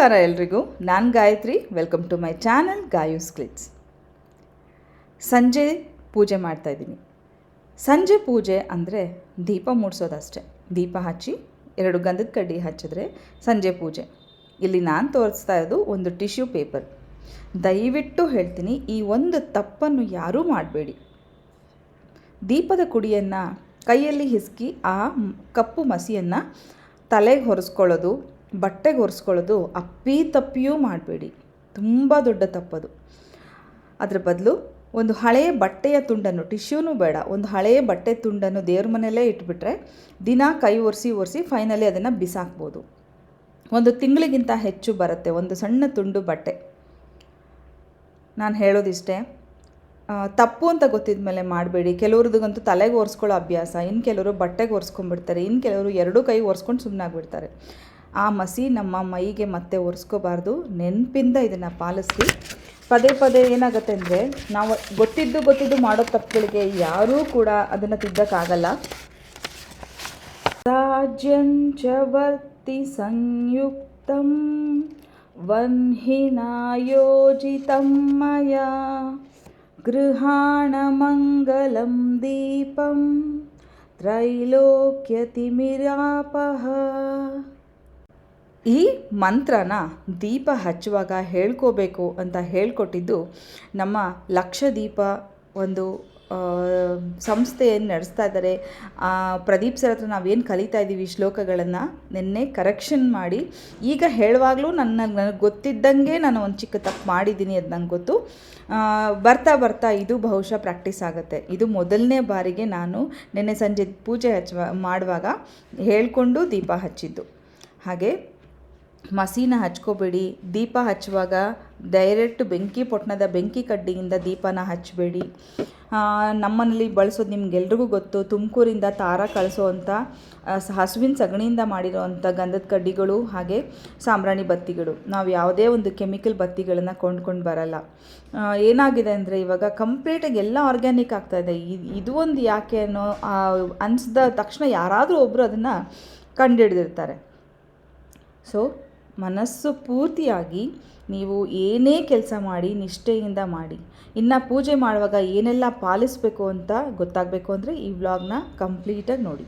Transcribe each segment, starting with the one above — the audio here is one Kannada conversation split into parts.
ನಮಸ್ಕಾರ ಎಲ್ರಿಗೂ. ನಾನು Gayatri. Welcome to my channel ಗಾಯೂಸ್ ಕ್ಲಿಟ್ಸ್ ಸಂಜೆ ಪೂಜೆ ಮಾಡ್ತಾಯಿದ್ದೀನಿ ಸಂಜೆ ಪೂಜೆ ಅಂದರೆ ದೀಪ ಮೂಡಿಸೋದಷ್ಟೇ. ದೀಪ ಹಚ್ಚಿ ಎರಡು ಗಂಧದ ಕಡ್ಡಿ ಹಚ್ಚಿದ್ರೆ ಸಂಜೆ ಪೂಜೆ. ಇಲ್ಲಿ ನಾನು ತೋರಿಸ್ತಾ ಇರೋದು ಒಂದು ಟಿಶ್ಯೂ ಪೇಪರ್. ದಯವಿಟ್ಟು ಹೇಳ್ತೀನಿ, ಈ ಒಂದು ತಪ್ಪನ್ನು ಯಾರೂ ಮಾಡಬೇಡಿ. ದೀಪದ ಕುಡಿಯನ್ನು ಕೈಯಲ್ಲಿ ಹಿಸ್ಕಿ ಆ ಕಪ್ಪು ಮಸಿಯನ್ನು ತಲೆಗೆ ಹೊರಿಸ್ಕೊಳ್ಳೋದು ಬಟ್ಟೆಗೆ ಒರೆಸ್ಕೊಳ್ಳೋದು ಅಪ್ಪಿ ತಪ್ಪಿಯೂ ಮಾಡಬೇಡಿ. ತುಂಬ ದೊಡ್ಡ ತಪ್ಪದು. ಅದರ ಬದಲು ಒಂದು ಹಳೆಯ ಬಟ್ಟೆಯ ತುಂಡನ್ನು ಟಿಶ್ಯೂನೂ ಬೇಡ, ಒಂದು ಹಳೆಯ ಬಟ್ಟೆ ತುಂಡನ್ನು ದೇವ್ರ ಮನೆಯಲ್ಲೇ ಇಟ್ಬಿಟ್ರೆ ದಿನ ಕೈ ಒರೆಸಿ ಒರೆಸಿ ಫೈನಲಿ ಅದನ್ನು ಬಿಸಾಕ್ಬೋದು. ಒಂದು ತಿಂಗಳಿಗಿಂತ ಹೆಚ್ಚು ಬರುತ್ತೆ ಒಂದು ಸಣ್ಣ ತುಂಡು ಬಟ್ಟೆ. ನಾನು ಹೇಳೋದಿಷ್ಟೇ ತಪ್ಪು ಅಂತ ಗೊತ್ತಿದ್ದ ಮೇಲೆ ಮಾಡಬೇಡಿ. ಕೆಲವ್ರದ್ದು ತಲೆಗೆ ಒರೆಸ್ಕೊಳ್ಳೋ ಅಭ್ಯಾಸ ಇನ್ನು ಕೆಲವರು ಬಟ್ಟೆಗೆ ಒರೆಸ್ಕೊಂಡ್ಬಿಡ್ತಾರೆ ಇನ್ನು ಕೆಲವರು ಎರಡೂ ಕೈ ಒರೆಸ್ಕೊಂಡು ಸುಮ್ಮನಾಗ್ಬಿಡ್ತಾರೆ ಆ ಮಸಿ ನಮ್ಮ ಮೈಗೆ ಮತ್ತೆ ಒರೆಸ್ಕೋಬಾರ್ದು. ನೆನಪಿಂದ ಇದನ್ನು ಪಾಲಿಸಿ ಪದೇ ಪದೇ ಏನಾಗುತ್ತೆ ಅಂದರೆ, ನಾವು ಗೊತ್ತಿದ್ದು ಗೊತ್ತಿದ್ದು ಮಾಡೋ ತಪ್ಪುಗಳಿಗೆ ಯಾರೂ ಕೂಡ ಅದನ್ನು ತಿದ್ದಕ್ಕಾಗಲ್ಲ. ರಾಜ್ಯಂಚವರ್ತಿ ಸಂಯುಕ್ತ ವನ್ಹಿನಾಯೋಜಿತ ಮಯಾ ಗೃಹಾಣ ಮಂಗಲಂ ದೀಪಂ ತ್ರೈಲೋಕ್ಯತಿಮಿರಾಪಹ. ಈ ಮಂತ್ರನ ದೀಪ ಹಚ್ಚುವಾಗ ಹೇಳ್ಕೋಬೇಕು ಅಂತ ಹೇಳ್ಕೊಟ್ಟಿದ್ದು ನಮ್ಮ ಲಕ್ಷ ದೀಪ ಒಂದು ಸಂಸ್ಥೆಯನ್ನು ನಡೆಸ್ತಾ ಇದ್ದಾರೆ. ಪ್ರದೀಪ್ ಸರ್ ಹತ್ರ ನಾವೇನು ಕಲಿತಾ ಇದ್ದೀವಿ ಶ್ಲೋಕಗಳನ್ನು, ನಿನ್ನೆ ಕರೆಕ್ಷನ್ ಮಾಡಿ. ಈಗ ಹೇಳುವಾಗಲೂ ನನ್ನ, ನನಗೆ ಗೊತ್ತಿದ್ದಂಗೆ ನಾನು ಒಂದು ಚಿಕ್ಕ ತಪ್ಪು ಮಾಡಿದ್ದೀನಿ ಅದು ನಂಗೆ ಗೊತ್ತು. ಬರ್ತಾ ಬರ್ತಾ ಇದು ಬಹುಶಃ ಪ್ರಾಕ್ಟೀಸ್ ಆಗುತ್ತೆ. ಇದು ಮೊದಲನೇ ಬಾರಿಗೆ ನಾನು ನಿನ್ನೆ ಸಂಜೆ ಪೂಜೆ ಹಚ್ಚುವ, ಮಾಡುವಾಗ ಹೇಳಿಕೊಂಡು ದೀಪ ಹಚ್ಚಿದ್ದು. ಹಾಗೆ ಮಸೀನ ಹಚ್ಕೋಬೇಡಿ. ದೀಪ ಹಚ್ಚುವಾಗ ಡೈರೆಕ್ಟ್ ಬೆಂಕಿ ಪೊಟ್ಟಣದ ಬೆಂಕಿ ಕಡ್ಡಿಯಿಂದ ದೀಪನ ಹಚ್ಚಬೇಡಿ. ನಮ್ಮನಲ್ಲಿ ಬಳಸೋದು ನಿಮ್ಗೆಲ್ರಿಗೂ ಗೊತ್ತು, ತುಮಕೂರಿಂದ ತಾರ ಕಳಿಸೋವಂಥ ಹಸುವಿನ ಸಗಣಿಯಿಂದ ಮಾಡಿರೋವಂಥ ಗಂಧದ ಕಡ್ಡಿಗಳು ಹಾಗೆ ಸಾಂಬ್ರಾಣಿ ಬತ್ತಿಗಳು. ನಾವು ಯಾವುದೇ ಒಂದು ಕೆಮಿಕಲ್ ಬತ್ತಿಗಳನ್ನು ಕೊಂಡ್ಕೊಂಡು ಬರಲ್ಲ. ಏನಾಗಿದೆ ಅಂದರೆ ಇವಾಗ ಕಂಪ್ಲೀಟಾಗಿ ಎಲ್ಲ ಆರ್ಗ್ಯಾನಿಕ್ ಆಗ್ತಾಯಿದೆ ಇದು. ಒಂದು ಯಾಕೆ ಅನ್ನೋ ಅನ್ಸ್ದ ತಕ್ಷಣ ಯಾರಾದರೂ ಒಬ್ಬರು ಅದನ್ನು ಕಂಡುಹಿಡ್ದಿರ್ತಾರೆ. ಸೊ ಮನಸ್ಸು ಪೂರ್ತಿಯಾಗಿ ನೀವು ಏನೇ ಕೆಲಸ ಮಾಡಿ, ನಿಷ್ಠೆಯಿಂದ ಮಾಡಿ. ಇನ್ನು ಪೂಜೆ ಮಾಡುವಾಗ ಏನೆಲ್ಲ ಪಾಲಿಸಬೇಕು ಅಂತ ಗೊತ್ತಾಗಬೇಕು ಅಂದರೆ ಈ ವ್ಲಾಗ್ನ ಕಂಪ್ಲೀಟಾಗಿ ನೋಡಿ.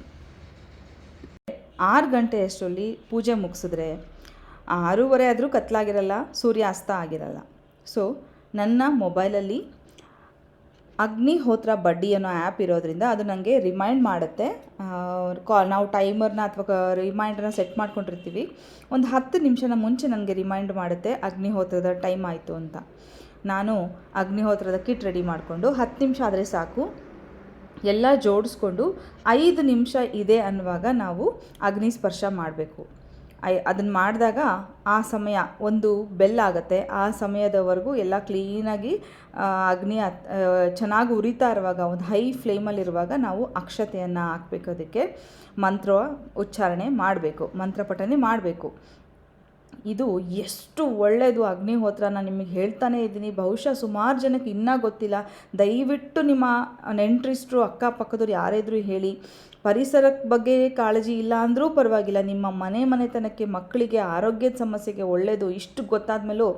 ಆರು ಗಂಟೆ ಅಷ್ಟರಲ್ಲಿ ಪೂಜೆ ಮುಗಿಸಿದ್ರೆ ಆರೂವರೆ ಆದರೂ ಕತ್ಲಾಗಿರಲ್ಲ, ಸೂರ್ಯಾಸ್ತ ಆಗಿರಲ್ಲ. ಸೊ ನನ್ನ ಮೊಬೈಲಲ್ಲಿ ಅಗ್ನಿಹೋತ್ರ ಬಡ್ಡಿ ಅನ್ನೋ ಆ್ಯಪ್ ಇರೋದ್ರಿಂದ ಅದು ನನಗೆ ರಿಮೈಂಡ್ ಮಾಡುತ್ತೆ. ಕಾಲ್ ನಾವು ಟೈಮರ್ನ ಅಥವಾ ರಿಮೈಂಡರ್ನ ಸೆಟ್ ಮಾಡ್ಕೊಂಡಿರ್ತೀವಿ. ಒಂದು ಹತ್ತು ನಿಮಿಷನ ಮುಂಚೆ ನನಗೆ ರಿಮೈಂಡ್ ಮಾಡುತ್ತೆ ಅಗ್ನಿಹೋತ್ರದ ಟೈಮ್ ಆಯಿತು ಅಂತ. ನಾನು ಅಗ್ನಿಹೋತ್ರದ ಕಿಟ್ ರೆಡಿ ಮಾಡಿಕೊಂಡು ಹತ್ತು ನಿಮಿಷ ಆದರೆ ಸಾಕು. ಎಲ್ಲ ಜೋಡಿಸ್ಕೊಂಡು ಐದು ನಿಮಿಷ ಇದೆ ಅನ್ನುವಾಗ ನಾವು ಅಗ್ನಿ ಸ್ಪರ್ಶ ಮಾಡಬೇಕು. ಅದನ್ನು ಮಾಡಿದಾಗ ಆ ಸಮಯ ಒಂದು ಬೆಲ್ ಆಗುತ್ತೆ. ಆ ಸಮಯದವರೆಗೂ ಎಲ್ಲ ಕ್ಲೀನಾಗಿ ಅಗ್ನಿ ಚೆನ್ನಾಗಿ ಉರಿತಾ ಇರುವಾಗ, ಒಂದು ಹೈ ಫ್ಲೇಮಲ್ಲಿರುವಾಗ ನಾವು ಅಕ್ಷತೆಯನ್ನು ಹಾಕಬೇಕು ಅದಕ್ಕೆ. ಮಂತ್ರ ಉಚ್ಚಾರಣೆ ಮಾಡಬೇಕು, ಮಂತ್ರ ಪಠನೆ ಮಾಡಬೇಕು. ಇದು ಎಷ್ಟು ಒಳ್ಳೆಯದು ಅಗ್ನಿಹೋತ್ರ ನಾನು ನಿಮಗೆ ಹೇಳ್ತಾನೆ ಇದ್ದೀನಿ. ಬಹುಶಃ ಸುಮಾರು ಜನಕ್ಕೆ ಇನ್ನೂ ಗೊತ್ತಿಲ್ಲ. ದಯವಿಟ್ಟು ನಿಮ್ಮ ನೆಂಟ್ರಿಸ್ಟ್ರು, ಅಕ್ಕಪಕ್ಕದವ್ರು ಯಾರಾದರೂ ಹೇಳಿ ಪರಿಸರದ ಬಗ್ಗೆ ಕಾಳಜಿ ಇಲ್ಲ ಅಂದರೂ ಪರವಾಗಿಲ್ಲ. ನಿಮ್ಮ ಮನೆ ಮನೆತನಕ್ಕೆ ಮಕ್ಕಳಿಗೆ ಆರೋಗ್ಯದ ಸಮಸ್ಯೆಗೆ ಒಳ್ಳೆಯದು ಇಷ್ಟು ಗೊತ್ತಾದ ಮೇಲೂ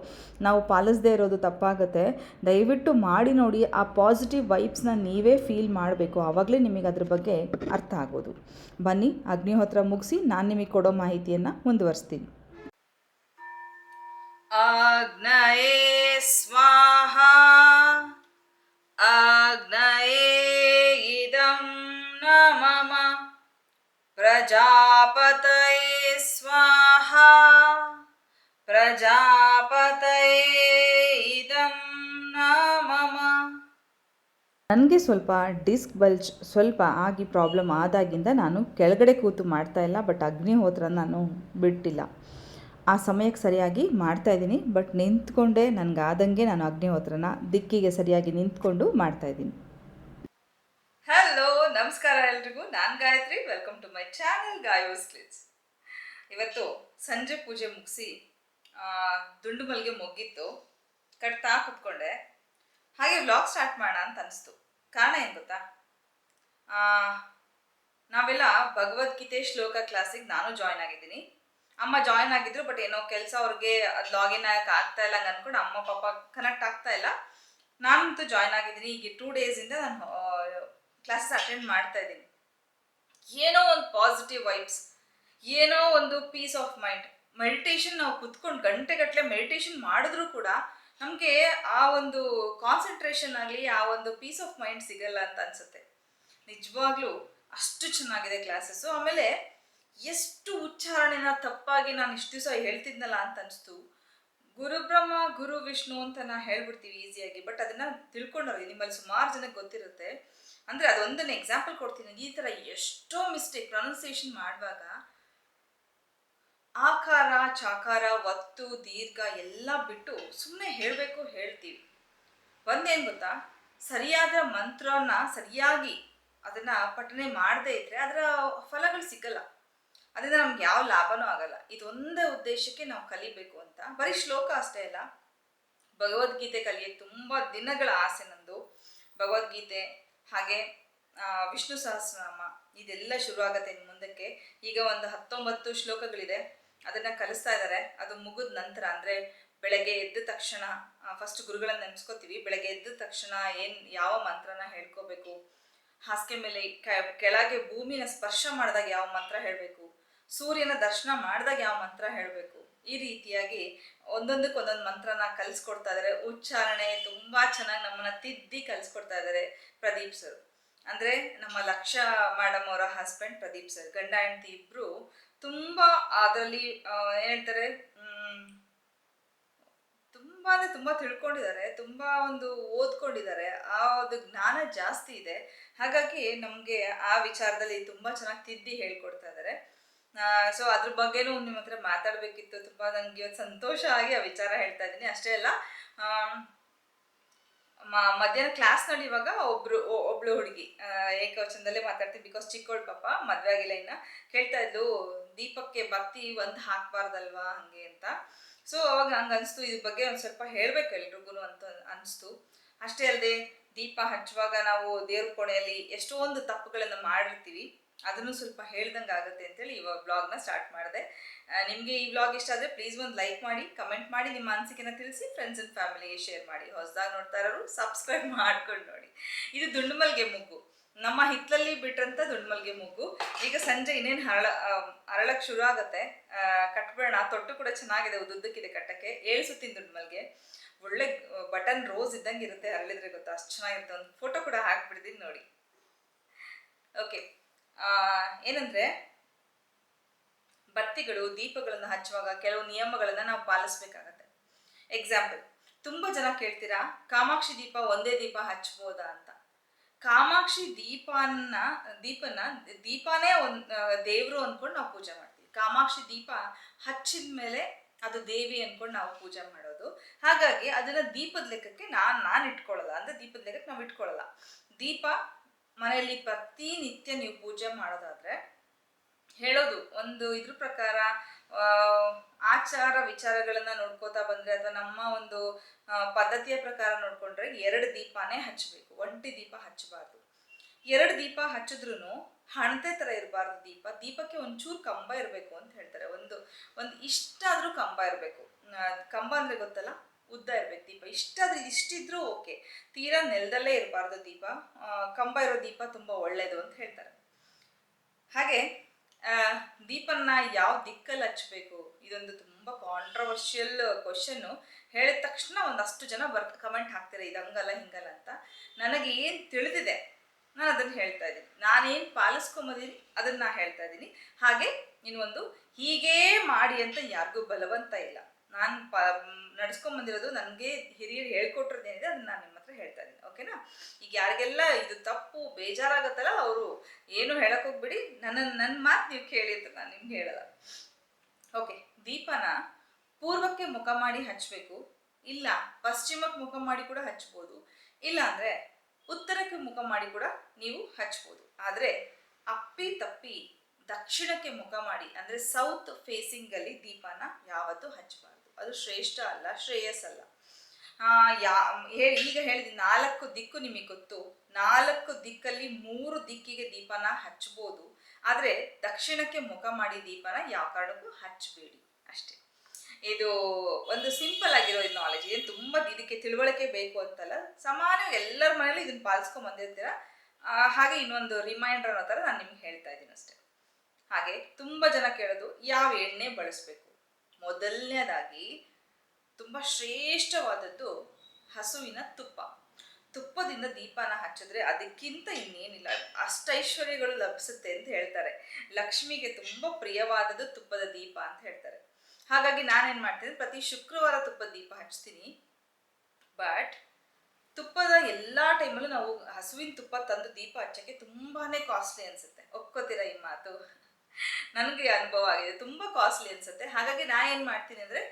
ನಾವು ಪಾಲಿಸದೇ ಇರೋದು ತಪ್ಪಾಗುತ್ತೆ. ದಯವಿಟ್ಟು ಮಾಡಿ ನೋಡಿ, ಆ ಪಾಸಿಟಿವ್ ವೈಬ್ಸ್ನ ನೀವೇ ಫೀಲ್ ಮಾಡಬೇಕು. ಆವಾಗಲೇ ನಿಮಗೆ ಅದ್ರ ಬಗ್ಗೆ ಅರ್ಥ ಆಗೋದು. ಬನ್ನಿ ಅಗ್ನಿಹೋತ್ರ ಮುಗಿಸಿ ನಾನು ನಿಮಗೆ ಕೊಡೋ ಮಾಹಿತಿಯನ್ನು ಮುಂದುವರಿಸ್ತೀನಿ. ಸ್ವಾಹ ಸ್ವಾಹಾ ಪ್ರಜಾಪತಯೇ ಸ್ವಾಹ ಪ್ರಜಾಪತಯೇ ಇದಂ ನಮಮ ನನಗೆ ಸ್ವಲ್ಪ ಡಿಸ್ಕ್ ಬಲ್ಜ್ ಸ್ವಲ್ಪ ಆಗಿ ಪ್ರಾಬ್ಲಮ್ ಆದಾಗಿಂದ ನಾನು ಕೆಳಗಡೆ ಕೂತು ಮಾಡ್ತಾ ಇಲ್ಲ ಬಟ್ ಅಗ್ನಿಹೋತ್ರ ನಾನು ಬಿಟ್ಟಿಲ್ಲ. ಆ ಸಮಯಕ್ಕೆ ಸರಿಯಾಗಿ ಮಾಡ್ತಾ ಇದ್ದೀನಿ ಬಟ್ ನಿಂತ್ಕೊಂಡೇ ನನಗಾದಂಗೆ ನಾನು ಅಗ್ನಿಹೋತ್ರನ ದಿಕ್ಕಿಗೆ ಸರಿಯಾಗಿ ನಿಂತ್ಕೊಂಡು ಮಾಡ್ತಾ ಇದ್ದೀನಿ. ಹಲೋ ನಮಸ್ಕಾರ ಎಲ್ರಿಗೂ. ನಾನು Gayatri. Welcome to my channel Gayos ಕ್ಲಿಟ್ಸ್ ಇವತ್ತು ಸಂಜೆ ಪೂಜೆ ಮುಗಿಸಿ ದುಂಡು ಮಲ್ಗೆ ಮುಗ್ಗಿತ್ತು ಕಟ್ತಾ ಕುತ್ಕೊಂಡೆ. ಹಾಗೆ ವ್ಲಾಗ್ ಸ್ಟಾರ್ಟ್ ಮಾಡೋಣ ಅಂತ ಅನಿಸ್ತು. ಕಾರಣ ಏನು ಗೊತ್ತಾ? ನಾವೆಲ್ಲ ಭಗವದ್ಗೀತೆ ಶ್ಲೋಕ ಕ್ಲಾಸಿಗೆ ನಾನು ಜಾಯ್ನ್ ಆಗಿದ್ದೀನಿ. ಅಮ್ಮ ಜಾಯ್ನ್ ಆಗಿದ್ರು ಬಟ್ ಏನೋ ಕೆಲಸ ಅವ್ರಿಗೆ ಅದು ಲಾಗಿನ್ ಆಗಕ್ಕೆ ಆಗ್ತಾ ಇಲ್ಲ ಹಂಗೆ ಅನ್ಕೊಂಡು ಅಮ್ಮ ಪಾಪ ಕನೆಕ್ಟ್ ಆಗ್ತಾ ಇಲ್ಲ. ನಾನಂತೂ ಜಾಯ್ನ್ ಆಗಿದ್ದೀನಿ. ಈಗ ಟೂ ಡೇಸಿಂದ ನಾನು ಕ್ಲಾಸಸ್ ಅಟೆಂಡ್ ಮಾಡ್ತಾ ಇದ್ದೀನಿ. ಏನೋ ಒಂದು ಪಾಸಿಟಿವ್ ವೈಬ್ಸ್ ಏನೋ ಒಂದು ಪೀಸ್ ಆಫ್ ಮೈಂಡ್ ಮೆಡಿಟೇಷನ್ ನಾವು ಕುತ್ಕೊಂಡು ಗಂಟೆಗಟ್ಟಲೆ ಮೆಡಿಟೇಷನ್ ಮಾಡಿದ್ರೂ ಕೂಡ ನಮಗೆ ಆ ಒಂದು ಕಾನ್ಸಂಟ್ರೇಷನ್ ಆಗಲಿ ಆ ಒಂದು ಪೀಸ್ ಆಫ್ ಮೈಂಡ್ ಸಿಗಲ್ಲ ಅಂತ ಅನ್ಸುತ್ತೆ. ನಿಜವಾಗ್ಲೂ ಅಷ್ಟು ಚೆನ್ನಾಗಿದೆ ಕ್ಲಾಸಸ್ಸು ಆಮೇಲೆ ಎಷ್ಟು ಉಚ್ಚಾರಣೆನ ತಪ್ಪಾಗಿ ನಾನು ಇಷ್ಟು ದಿವಸ ಹೇಳ್ತಿದ್ನಲ್ಲ ಅಂತ ಅನಿಸ್ತು. ಗುರುಬ್ರಹ್ಮ, ಗುರು ವಿಷ್ಣು ಅಂತ ನಾ ಹೇಳ್ಬಿಡ್ತೀವಿ ಈಸಿಯಾಗಿ ಬಟ್ ಅದನ್ನ ತಿಳ್ಕೊಂಡವ್ರಿ ನಿಮ್ಮಲ್ಲಿ ಸುಮಾರು ಜನಕ್ಕೆ ಗೊತ್ತಿರುತ್ತೆ. ಅಂದರೆ ಅದೊಂದನ್ನು ಎಕ್ಸಾಂಪಲ್ ಕೊಡ್ತೀನಿ. ಈ ಥರ ಎಷ್ಟೋ ಮಿಸ್ಟೇಕ್ ಪ್ರೊನೌನ್ಸಿಯೇಷನ್ ಮಾಡುವಾಗ ಆಕಾರ, ಚಾಕಾರ, ಒತ್ತು, ದೀರ್ಘ ಎಲ್ಲ ಬಿಟ್ಟು ಸುಮ್ಮನೆ ಹೇಳಬೇಕು ಹೇಳ್ತೀವಿ. ಒಂದೇನು ಗೊತ್ತಾ? ಸರಿಯಾದ ಮಂತ್ರನ ಸರಿಯಾಗಿ ಅದನ್ನು ಪಠನೆ ಮಾಡದೇ ಇದ್ದರೆ ಅದರ ಫಲಗಳು ಸಿಗಲ್ಲ. ಅದರಿಂದ ನಮ್ಗೆ ಯಾವ ಲಾಭನೂ ಆಗಲ್ಲ. ಇದೊಂದೇ ಉದ್ದೇಶಕ್ಕೆ ನಾವು ಕಲಿಬೇಕು ಅಂತ. ಬರೀ ಶ್ಲೋಕ ಅಷ್ಟೇ ಅಲ್ಲ. ಭಗವದ್ಗೀತೆ ಕಲಿಯೋಕ್ಕೆ ತುಂಬ ದಿನಗಳ ಆಸೆ ನಂದು. ಭಗವದ್ಗೀತೆ ಹಾಗೆ ವಿಷ್ಣು ಸಹಸ್ರನಾಮ ಇದೆಲ್ಲ ಶುರು ಇನ್ನು ಮುಂದಕ್ಕೆ. ಈಗ ಒಂದು ಹತ್ತೊಂಬತ್ತು ಶ್ಲೋಕಗಳಿದೆ. ಅದನ್ನ ಕಲಿಸ್ತಾ ಇದ್ದಾರೆ ಅದು ಮುಗಿದ ನಂತರ ಅಂದ್ರೆ ಬೆಳಗ್ಗೆ ಎದ್ದ ತಕ್ಷಣ ಫಸ್ಟ್ ಗುರುಗಳನ್ನ ನೆನೆಸ್ಕೋತೀವಿ. ಬೆಳಗ್ಗೆ ಎದ್ದ ತಕ್ಷಣ ಏನ್, ಯಾವ ಮಂತ್ರನ ಹೇಳ್ಕೋಬೇಕು? ಹಾಸಿಗೆ ಮೇಲೆ ಕೆಳಗೆ ಭೂಮಿನ ಸ್ಪರ್ಶ ಮಾಡಿದಾಗ ಯಾವ ಮಂತ್ರ ಹೇಳಬೇಕು? ಸೂರ್ಯನ ದರ್ಶನ ಮಾಡಿದಾಗ ಯಾವ ಮಂತ್ರ ಹೇಳಬೇಕು? ಈ ರೀತಿಯಾಗಿ ಒಂದೊಂದಕ್ಕೆ ಒಂದೊಂದು ಮಂತ್ರನ ಕಲಿಸ್ಕೊಡ್ತಾ ಇದ್ದಾರೆ ಉಚ್ಚಾರಣೆ ತುಂಬಾ ಚೆನ್ನಾಗಿ ನಮ್ಮನ್ನ ತಿದ್ದಿ ಕಲಿಸ್ಕೊಡ್ತಾ ಇದ್ದಾರೆ ಪ್ರದೀಪ್ ಸರ್ ಅಂದ್ರೆ ನಮ್ಮ ಲಕ್ಷ ಮೇಡಮ್ ಅವರ ಹಸ್ಬೆಂಡ್ ಪ್ರದೀಪ್ ಸರ್ ಗಂಡ, ಹೆಂಡತಿ ಇಬ್ರು ತುಂಬಾ ಅದರಲ್ಲಿ ಏನ್ ಹೇಳ್ತಾರೆ ತುಂಬಾ ಅಂದ್ರೆ ತುಂಬಾ ತಿಳ್ಕೊಂಡಿದ್ದಾರೆ, ತುಂಬಾ ಒಂದು ಓದ್ಕೊಂಡಿದ್ದಾರೆ. ಆ ಒಂದು ಜ್ಞಾನ ಜಾಸ್ತಿ ಇದೆ. ಹಾಗಾಗಿ ನಮಗೆ ಆ ವಿಚಾರದಲ್ಲಿ ತುಂಬಾ ಚೆನ್ನಾಗಿ ತಿದ್ದಿ ಹೇಳ್ಕೊಡ್ತಾ ಇದ್ದಾರೆ ಸೊ ಅದ್ರ ಬಗ್ಗೆನೂ ನಿಮ್ಮ ಹತ್ರ ಮಾತಾಡಬೇಕಿತ್ತು. ತುಂಬಾ ನನಗೆ ಇವತ್ತು ಸಂತೋಷ ಆಗಿ ಆ ವಿಚಾರ ಹೇಳ್ತಾ ಇದ್ದೀನಿ. ಅಷ್ಟೇ ಅಲ್ಲ ಮಧ್ಯಾಹ್ನ ಕ್ಲಾಸ್ ನೋಡಿ ಇವಾಗ ಒಬ್ರು ಒಬ್ಳು ಹುಡುಗಿ ಏಕವಚನದಲ್ಲೇ ಮಾತಾಡ್ತೀನಿ ಬಿಕಾಸ್ ಚಿಕ್ಕವಳು ಪಾಪ ಮದ್ವೆ ಆಗಿಲ್ಲ ಇನ್ನ. ಕೇಳ್ತಾ ಇದ್ಲು, ದೀಪಕ್ಕೆ ಬತ್ತಿ ಒಂದು ಹಾಕ್ಬಾರ್ದಲ್ವಾ ಹಂಗೆ ಅಂತ. ಸೊ ಅವಾಗ ಹಂಗೆ ಅನಿಸ್ತು, ಇದ್ರ ಬಗ್ಗೆ ಒಂದು ಸ್ವಲ್ಪ ಹೇಳ್ಬೇಕು ಎಲ್ರಿಗೂ ಅಂತ ಅನಿಸ್ತು. ಅಷ್ಟೇ ಅಲ್ಲದೆ ದೀಪ ಹಚ್ಚುವಾಗ ನಾವು ದೇವ್ರ ಕೋಣೆಯಲ್ಲಿ ಎಷ್ಟೊಂದು ತಪ್ಪುಗಳನ್ನು ಮಾಡಿರ್ತೀವಿ. ಅದನ್ನು ಸ್ವಲ್ಪ ಹೇಳ್ದಂಗೆ ಆಗುತ್ತೆ ಅಂತೇಳಿ ಇವಾಗ ಬ್ಲಾಗ್ನ ಸ್ಟಾರ್ಟ್ ಮಾಡಿದೆ. ನಿಮಗೆ ಈ ಬ್ಲಾಗ್ ಇಷ್ಟ ಆದರೆ ಪ್ಲೀಸ್ ಒಂದು ಲೈಕ್ ಮಾಡಿ ಕಮೆಂಟ್ ಮಾಡಿ, ನಿಮ್ಮ ಅನಿಸಿಕೆನ ತಿಳಿಸಿ ಫ್ರೆಂಡ್ಸ್ ಆ್ಯಂಡ್ ಫ್ಯಾಮಿಲಿಗೆ ಶೇರ್ ಮಾಡಿ. ಹೊಸದಾಗಿ ನೋಡ್ತಾ ಇರೋರು ಸಬ್ಸ್ಕ್ರೈಬ್ ಮಾಡ್ಕೊಂಡು ನೋಡಿ. ಇದು ದುಂಡುಮಲ್ಗೆ ಮುಗ್ಗು ನಮ್ಮ ಹಿತ್ತಲಲ್ಲಿ ಬಿಟ್ರಂತ ದುಂಡುಮಲ್ಗೆ ಮುಗ್ಗು ಈಗ ಸಂಜೆ ಇನ್ನೇನು ಹರಳ ಅರಳಕ್ಕೆ ಶುರು ಆಗುತ್ತೆ. ಕಟ್ಬೇಡ ತೊಟ್ಟು ಕೂಡ ಚೆನ್ನಾಗಿದೆ ಉದ್ದುದ್ದಕ್ಕಿದೆ ಕಟ್ಟಕ್ಕೆ. ಏಳು ಸುತ್ತಿನ ದುಂಡುಮಲ್ಗೆ. ಒಳ್ಳೆ ಬಟನ್ ರೋಸ್ ಇದ್ದಂಗೆ ಇರುತ್ತೆ ಅರಳಿದ್ರೆ ಗೊತ್ತಾ? ಅಷ್ಟು ಚೆನ್ನಾಗಿರುತ್ತೆ. ಒಂದು ಫೋಟೋ ಕೂಡ ಹಾಕ್ಬಿಡ್ತೀನಿ ನೋಡಿ. ಓಕೆ ಏನಂದ್ರೆ, ಬತ್ತಿಗಳು, ದೀಪಗಳನ್ನು ಹಚ್ಚುವಾಗ ಕೆಲವು ನಿಯಮಗಳನ್ನ ನಾವು ಪಾಲಿಸ್ಬೇಕಾಗತ್ತೆ. ಎಕ್ಸಾಂಪಲ್ ತುಂಬಾ ಜನ ಕೇಳ್ತೀರಾ, ಕಾಮಾಕ್ಷಿ ದೀಪ ಒಂದೇ ದೀಪ ಹಚ್ಬೋದಾ ಅಂತ. ಕಾಮಾಕ್ಷಿ ದೀಪನ್ನ ದೀಪನ ದೀಪನೇ ಒಂದ್ ದೇವ್ರು ಅನ್ಕೊಂಡು ನಾವು ಪೂಜೆ ಮಾಡ್ತೀವಿ. ಕಾಮಾಕ್ಷಿ ದೀಪ ಹಚ್ಚಿದ ಮೇಲೆ ಅದು ದೇವಿ ಅನ್ಕೊಂಡು ನಾವು ಪೂಜೆ ಮಾಡೋದು. ಹಾಗಾಗಿ ಅದನ್ನ ದೀಪದ ಲೆಕ್ಕಕ್ಕೆ ನಾನು ನಾನು ಇಟ್ಕೊಳ್ಳಲ್ಲ ಅಂದ್ರೆ ದೀಪದ ಲೆಕ್ಕಕ್ಕೆ ನಾವು ಇಟ್ಕೊಳ್ಳಲ್ಲ. ದೀಪ ಮನೆಯಲ್ಲಿ ಪ್ರತಿನಿತ್ಯ ನೀವು ಪೂಜೆ ಮಾಡೋದಾದ್ರೆ ಹೇಳೋದು, ಒಂದು ಇದ್ರ ಪ್ರಕಾರ ಆಚಾರ ವಿಚಾರಗಳನ್ನ ನೋಡ್ಕೋತಾ ಬಂದ್ರೆ ಅಥವಾ ನಮ್ಮ ಒಂದು ಪದ್ಧತಿಯ ಪ್ರಕಾರ ನೋಡ್ಕೊಂಡ್ರೆ ಎರಡು ದೀಪನೇ ಹಚ್ಚಬೇಕು, ಒಂಟಿ ದೀಪ ಹಚ್ಚಬಾರ್ದು. ಎರಡು ದೀಪ ಹಚ್ಚಿದ್ರು ಹಣತೆ ತರ ಇರಬಾರ್ದು ದೀಪ, ದೀಪಕ್ಕೆ ಒಂಚೂರು ಕಂಬ ಇರಬೇಕು ಅಂತ ಹೇಳ್ತಾರೆ. ಒಂದು ಒಂದು ಇಷ್ಟಾದ್ರೂ ಕಂಬ ಇರಬೇಕು. ಕಂಬ ಅಂದ್ರೆ ಗೊತ್ತಲ್ಲ? ಉದ್ದ ಇರ್ಬೇಕು ದೀಪ. ಇಷ್ಟಾದ್ರೆ ಇಷ್ಟಿದ್ರೂ ಓಕೆ. ತೀರಾ ನೆಲದಲ್ಲೇ ಇರಬಾರ್ದು ದೀಪ. ಕಂಬ ಇರೋ ದೀಪ ತುಂಬಾ ಒಳ್ಳೇದು ಅಂತ ಹೇಳ್ತಾರೆ. ಹಾಗೆ ದೀಪನ್ನ ಯಾವ ದಿಕ್ಕಲ್ಲಿ ಹಚ್ಚಬೇಕು ಇದೊಂದು ತುಂಬಾ ಕಾಂಟ್ರವರ್ಷಿಯಲ್ ಕ್ವಶನ್ನು ಹೇಳಿದ ತಕ್ಷಣ ಒಂದಷ್ಟು ಜನ ಬರ್ ಕಮೆಂಟ್ ಹಾಕ್ತಾರೆ ಇದು ಹಂಗಲ್ಲ ಹಿಂಗಲ್ಲ ಅಂತ. ನನಗೆ ಏನು ತಿಳಿದಿದೆ, ನಾನು ಅದನ್ನು ಹೇಳ್ತಾ ಇದ್ದೀನಿ. ನಾನೇನು ಪಾಲಿಸ್ಕೊಂಬದೀನಿ, ಅದನ್ನ ಹೇಳ್ತಾ ಇದ್ದೀನಿ. ಹಾಗೆ ಇನ್ನೊಂದು ಹೀಗೇ ಮಾಡಿ ಅಂತ ಯಾರಿಗೂ ಬಲವಂತ ಇಲ್ಲ. ನಾನು ಪ ನಡ್ಸ್ಕೊಂಬಂದಿರೋದು ನನಗೆ ಹಿರಿಯರು ಹೇಳ್ಕೊಟ್ಟಿರೋದೇನಿದೆ ಅದನ್ನ ನಾನು ನಿಮ್ಮ ಹತ್ರ ಹೇಳ್ತಾ ಇದ್ದೀನಿ, ಓಕೆನಾ? ಈಗ ಯಾರಿಗೆಲ್ಲ ಇದು ತಪ್ಪು, ಬೇಜಾರಾಗತ್ತಲ್ಲ ಅವರು ಏನು ಹೇಳಕ್ ಹೋಗ್ಬಿಡಿ, ನನ್ನ ನನ್ನ ಮಾತು ನೀವು ಕೇಳಿದ್ರೆ ನಾನು ನಿಮ್ಗೆ ಹೇಳಲ್ಲ. ಓಕೆ, ದೀಪನ ಪೂರ್ವಕ್ಕೆ ಮುಖ ಮಾಡಿ ಹಚ್ಚಬೇಕು ಇಲ್ಲ ಪಶ್ಚಿಮಕ್ಕೆ ಮುಖ ಮಾಡಿ ಕೂಡ ಹಚ್ಬೋದು, ಇಲ್ಲ ಅಂದ್ರೆ ಉತ್ತರಕ್ಕೆ ಮುಖ ಮಾಡಿ ಕೂಡ ನೀವು ಹಚ್ಬೋದು, ಆದರೆ ಅಪ್ಪಿ ತಪ್ಪಿ ದಕ್ಷಿಣಕ್ಕೆ ಮುಖ ಮಾಡಿ ಅಂದರೆ ಸೌತ್ ಫೇಸಿಂಗ್ ಅಲ್ಲಿ ದೀಪನ ಯಾವತ್ತೂ ಹಚ್ಚಬಾರ್ದು. ಅದು ಶ್ರೇಷ್ಠ ಅಲ್ಲ ಶ್ರೇಯಸ್ ಅಲ್ಲ ಆ, ಯಾ ಹೇಳಿ ಈಗ ಹೇಳಿದ ನಾಲ್ಕು ದಿಕ್ಕು ನಿಮಗೆ ಗೊತ್ತು. ನಾಲ್ಕು ದಿಕ್ಕಲ್ಲಿ ಮೂರು ದಿಕ್ಕಿಗೆ ದೀಪನ ಹಚ್ಬೋದು ಆದರೆ ದಕ್ಷಿಣಕ್ಕೆ ಮುಖ ಮಾಡಿ ದೀಪನ ಯಾವ ಕಾರಣಕ್ಕೂ ಹಚ್ಚಬೇಡಿ. ಅಷ್ಟೇ. ಇದು ಒಂದು ಸಿಂಪಲ್ ಆಗಿರೋ ನಾಲೆಜ್ ಏನು ತುಂಬ ಇದಕ್ಕೆ ತಿಳುವಳಿಕೆ ಬೇಕು ಅಂತಲ್ಲ ಸಮಾನ ಎಲ್ಲರ ಮನೇಲಿ ಇದನ್ನ ಪಾಲಿಸ್ಕೊಂಡ್ ಬಂದಿರ್ತೀರ? ಹಾಗೆ ಇನ್ನೊಂದು ರಿಮೈಂಡರ್ ಅನ್ನೋ ಥರ ನಾನು ನಿಮ್ಗೆ ಹೇಳ್ತಾ ಇದ್ದೀನಿ ಅಷ್ಟೇ. ಹಾಗೆ ತುಂಬ ಜನ ಕೇಳೋದು, ಯಾವ ಎಣ್ಣೆ ಬಳಸಬೇಕು? ಮೊದಲನೇದಾಗಿ ತುಂಬ ಶ್ರೇಷ್ಠವಾದದ್ದು ಹಸುವಿನ ತುಪ್ಪ. ತುಪ್ಪದಿಂದ ದೀಪನ ಹಚ್ಚಿದ್ರೆ ಅದಕ್ಕಿಂತ ಇನ್ನೇನಿಲ್ಲ, ಅಷ್ಟೈಶ್ವರ್ಯಗಳು ಲಭಿಸುತ್ತೆ ಅಂತ ಹೇಳ್ತಾರೆ. ಲಕ್ಷ್ಮಿಗೆ ತುಂಬ ಪ್ರಿಯವಾದದ್ದು ತುಪ್ಪದ ದೀಪ ಅಂತ ಹೇಳ್ತಾರೆ. ಹಾಗಾಗಿ ನಾನೇನ್ ಮಾಡ್ತೀನಿ, ಪ್ರತಿ ಶುಕ್ರವಾರ ತುಪ್ಪದ ದೀಪ ಹಚ್ತೀನಿ. ಬಟ್ ತುಪ್ಪದ ಎಲ್ಲಾ ಟೈಮಲ್ಲೂ ನಾವು ಹಸುವಿನ ತುಪ್ಪ ತಂದು ದೀಪ ಹಚ್ಚಕ್ಕೆ ತುಂಬಾನೇ ಕಾಸ್ಟ್ಲಿ ಅನ್ಸುತ್ತೆ. ಒಪ್ಕೋತೀರಾ ಈ ಮಾತು? ನನಗೆ ಅನುಭವ ಆಗಿದೆ. ತುಂಬ ಕಾಸ್ಟ್ಲಿ ಅನ್ಸುತ್ತೆ. ಹಾಗಾಗಿ ನಾ ಏನು ಮಾಡ್ತೀನಿ ಅಂದರೆ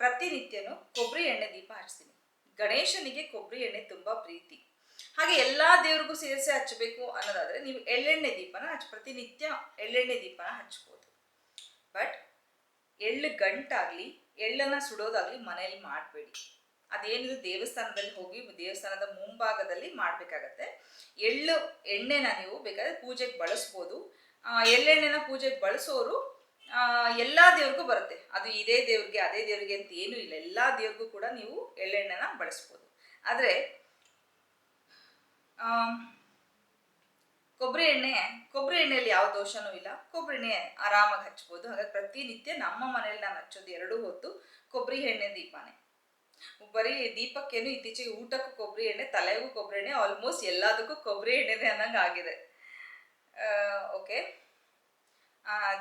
ಪ್ರತಿನಿತ್ಯನೂ ಕೊಬ್ಬರಿ ಎಣ್ಣೆ ದೀಪ ಹಚ್ತೀನಿ. ಗಣೇಶನಿಗೆ ಕೊಬ್ಬರಿ ಎಣ್ಣೆ ತುಂಬ ಪ್ರೀತಿ. ಹಾಗೆ ಎಲ್ಲ ದೇವ್ರಿಗೂ ಸೇರಿಸಿ ಹಚ್ಚಬೇಕು ಅನ್ನೋದಾದರೆ ನೀವು ಎಳ್ಳೆಣ್ಣೆ ದೀಪನ ಹಚ್ಚ ಪ್ರತಿನಿತ್ಯ ಎಳ್ಳೆಣ್ಣೆ ದೀಪನ ಹಚ್ಬೋದು. ಬಟ್ ಎಳ್ಳು ಗಂಟಾಗಲಿ, ಎಳ್ಳನ್ನು ಸುಡೋದಾಗಲಿ ಮನೆಯಲ್ಲಿ ಮಾಡಬೇಡಿ. ಅದೇನಿದ್ರು ದೇವಸ್ಥಾನದಲ್ಲಿ ಹೋಗಿ ದೇವಸ್ಥಾನದ ಮುಂಭಾಗದಲ್ಲಿ ಮಾಡಬೇಕಾಗತ್ತೆ. ಎಳ್ಳು ಎಣ್ಣೆನ ನೀವು ಬೇಕಾದ್ರೆ ಪೂಜೆಗೆ ಬಳಸ್ಬೋದು. ಎಳ್ಳೆಣ್ಣೆನ ಪೂಜೆಗೆ ಬಳಸೋರು ಎಲ್ಲ ದೇವ್ರಿಗೂ ಬರುತ್ತೆ. ಅದು ಇದೇ ದೇವ್ರಿಗೆ, ಅದೇ ದೇವ್ರಿಗೆ ಅಂತ ಏನೂ ಇಲ್ಲ. ಎಲ್ಲ ದೇವ್ರಿಗೂ ಕೂಡ ನೀವು ಎಳ್ಳೆಣ್ಣೆನ ಬಳಸ್ಬೋದು. ಆದರೆ ಕೊಬ್ಬರಿ ಎಣ್ಣೆ ಕೊಬ್ಬರಿ ಎಣ್ಣೆಯಲ್ಲಿ ಯಾವ ದೋಷನೂ ಇಲ್ಲ. ಕೊಬ್ಬರಿ ಎಣ್ಣೆ ಆರಾಮಾಗಿ ಹಚ್ಬೋದು. ಹಾಗಾಗಿ ಪ್ರತಿನಿತ್ಯ ನಮ್ಮ ಮನೇಲಿ ನಾನು ಹಚ್ಚೋದು ಎರಡೂ ಹೊತ್ತು ಕೊಬ್ಬರಿ ಎಣ್ಣೆ ದೀಪನೇ. ಬರೀ ದೀಪಕ್ಕೇನು ಇತ್ತೀಚೆಗೆ ಊಟಕ್ಕೂ ಕೊಬ್ಬರಿ ಎಣ್ಣೆ, ತಲೆಗೂ ಕೊಬ್ಬರಿ ಎಣ್ಣೆ ಆಲ್ಮೋಸ್ಟ್ ಎಲ್ಲದಕ್ಕೂ ಕೊಬ್ಬರಿ ಎಣ್ಣೆನೇ ಅನ್ನಂಗೆ ಆಗಿದೆ ಓಕೆ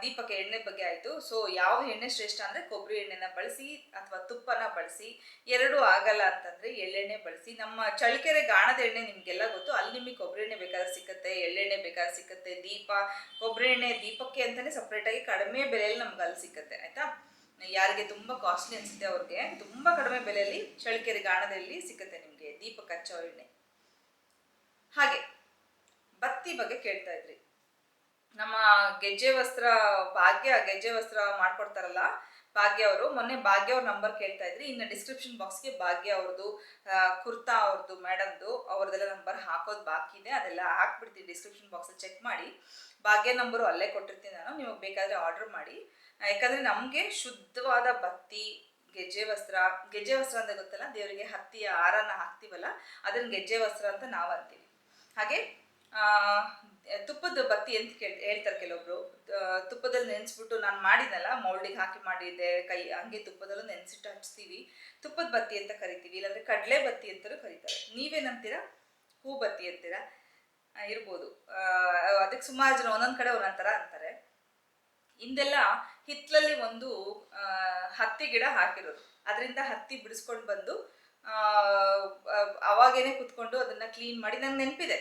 ದೀಪಕ್ಕೆ ಎಣ್ಣೆ ಬಗ್ಗೆ ಆಯಿತು. ಸೊ ಯಾವ ಎಣ್ಣೆ ಶ್ರೇಷ್ಠ ಅಂದರೆ ಕೊಬ್ಬರಿ ಎಣ್ಣೆನ ಬಳಸಿ ಅಥವಾ ತುಪ್ಪನ ಬಳಸಿ, ಎರಡೂ ಆಗಲ್ಲ ಅಂತಂದರೆ ಎಳ್ಳೆಣ್ಣೆ ಬಳಸಿ. ನಮ್ಮ ಚಳಿಕೆರೆ ಗಾಣದ ಎಣ್ಣೆ ನಿಮಗೆಲ್ಲ ಗೊತ್ತು. ಅಲ್ಲಿ ನಿಮಗೆ ಕೊಬ್ಬರಿ ಎಣ್ಣೆ ಬೇಕಾದ್ರೆ ಸಿಕ್ಕತ್ತೆ, ಎಳ್ಳೆಣ್ಣೆ ಬೇಕಾದ್ರೆ ಸಿಕ್ಕತ್ತೆ, ದೀಪ, ಕೊಬ್ಬರಿ ಎಣ್ಣೆ ದೀಪಕ್ಕೆ ಅಂತಲೇ ಸಪ್ರೇಟಾಗಿ ಕಡಿಮೆ ಬೆಲೆಯಲ್ಲಿ ನಮ್ಗೆ ಅಲ್ಲಿ ಸಿಕ್ಕತ್ತೆ, ಆಯಿತಾ? ಯಾರಿಗೆ ತುಂಬ ಕಾಸ್ಟ್ಲಿ ಅನಿಸುತ್ತೆ ಅವ್ರಿಗೆ, ತುಂಬ ಕಡಿಮೆ ಬೆಲೆಯಲ್ಲಿ ಚಳಿಕೆರೆ ಗಾಣದಲ್ಲಿ ಸಿಕ್ಕತ್ತೆ ನಿಮಗೆ ದೀಪ ಹಚ್ಚೋ ಎಣ್ಣೆ. ಹಾಗೆ, ಬತ್ತಿ ಬಗ್ಗೆ ಕೇಳ್ತಾ ಇದ್ರಿ. ನಮ್ಮ ಗೆಜ್ಜೆ ವಸ್ತ್ರ ಭಾಗ್ಯ, ಗೆಜ್ಜೆ ವಸ್ತ್ರ ಮಾಡ್ಕೊಡ್ತಾರಲ್ಲ, ಭಾಗ್ಯ ಅವರು. ಮೊನ್ನೆ ಭಾಗ್ಯ ಅವ್ರ ನಂಬರ್ ಕೇಳ್ತಾ ಇದ್ರಿ. ಇನ್ನು ಡಿಸ್ಕ್ರಿಪ್ಷನ್ ಬಾಕ್ಸ್ಗೆ ಭಾಗ್ಯ ಅವ್ರದ್ದು ಕುರ್ತಾ ಅವ್ರದ್ದು ಮೇಡಮ್ದು ಅವ್ರದ್ದೆಲ್ಲ ನಂಬರ್ ಹಾಕೋದು ಬಾಕಿ ಇದೆ. ಅದೆಲ್ಲ ಹಾಕ್ಬಿಡ್ತೀನಿ ಡಿಸ್ಕ್ರಿಪ್ಷನ್ ಬಾಕ್ಸಲ್ಲಿ ಚೆಕ್ ಮಾಡಿ. ಭಾಗ್ಯ ನಂಬರು ಅಲ್ಲೇ ಕೊಟ್ಟಿರ್ತೀನಿ ನಾನು. ನಿಮಗೆ ಬೇಕಾದರೆ ಆರ್ಡರ್ ಮಾಡಿ. ಯಾಕಂದರೆ ನಮಗೆ ಶುದ್ಧವಾದ ಬತ್ತಿ, ಗೆಜ್ಜೆ ವಸ್ತ್ರ ಗೆಜ್ಜೆ ವಸ್ತ್ರ ಅಂತ ಗೊತ್ತಲ್ಲ, ದೇವರಿಗೆ ಹತ್ತಿಯ ಹಾರನ ಹಾಕ್ತೀವಲ್ಲ, ಅದನ್ನ ಗೆಜ್ಜೆ ವಸ್ತ್ರ ಅಂತ ನಾವು ಅಂತೀವಿ. ಹಾಗೆ ತುಪ್ಪದ ಬತ್ತಿ ಅಂತ ಕೇಳ್, ಹೇಳ್ತಾರೆ ಕೆಲವೊಬ್ರು ತುಪ್ಪದಲ್ಲಿ ನೆನೆಸ್ಬಿಟ್ಟು ನಾನು ಮಾಡಿದ್ನಲ್ಲ, ಮೌಲ್ಡಿಗೆ ಹಾಕಿ ಮಾಡಿದ್ದೆ, ಕೈ, ಹಂಗೆ ತುಪ್ಪದಲ್ಲೂ ನೆನೆಸಿಟ್ಟು ಹಚ್ತೀವಿ. ತುಪ್ಪದ ಬತ್ತಿ ಅಂತ ಕರಿತೀವಿ, ಇಲ್ಲಾಂದ್ರೆ ಕಡಲೆ ಬತ್ತಿ ಅಂತಲೂ ಕರೀತಾರೆ. ನೀವೇನಂತೀರಾ? ಹೂ ಬತ್ತಿ ಅಂತೀರಾ? ಇರ್ಬೋದು. ಅದಕ್ಕೆ ಸುಮಾರು ಜನ ಒಂದೊಂದು ಕಡೆ ಒಂದೊಂದು ಥರ ಅಂತಾರೆ. ಹಿಂದೆಲ್ಲ ಹಿತ್ತಲಲ್ಲಿ ಒಂದು ಹತ್ತಿ ಗಿಡ ಹಾಕಿರೋದು. ಅದರಿಂದ ಹತ್ತಿ ಬಿಡಿಸ್ಕೊಂಡು ಬಂದು ಅವಾಗೇನೆ ಕುತ್ಕೊಂಡು ಅದನ್ನ ಕ್ಲೀನ್ ಮಾಡಿ ನಂಗೆ ನೆನಪಿದೆ.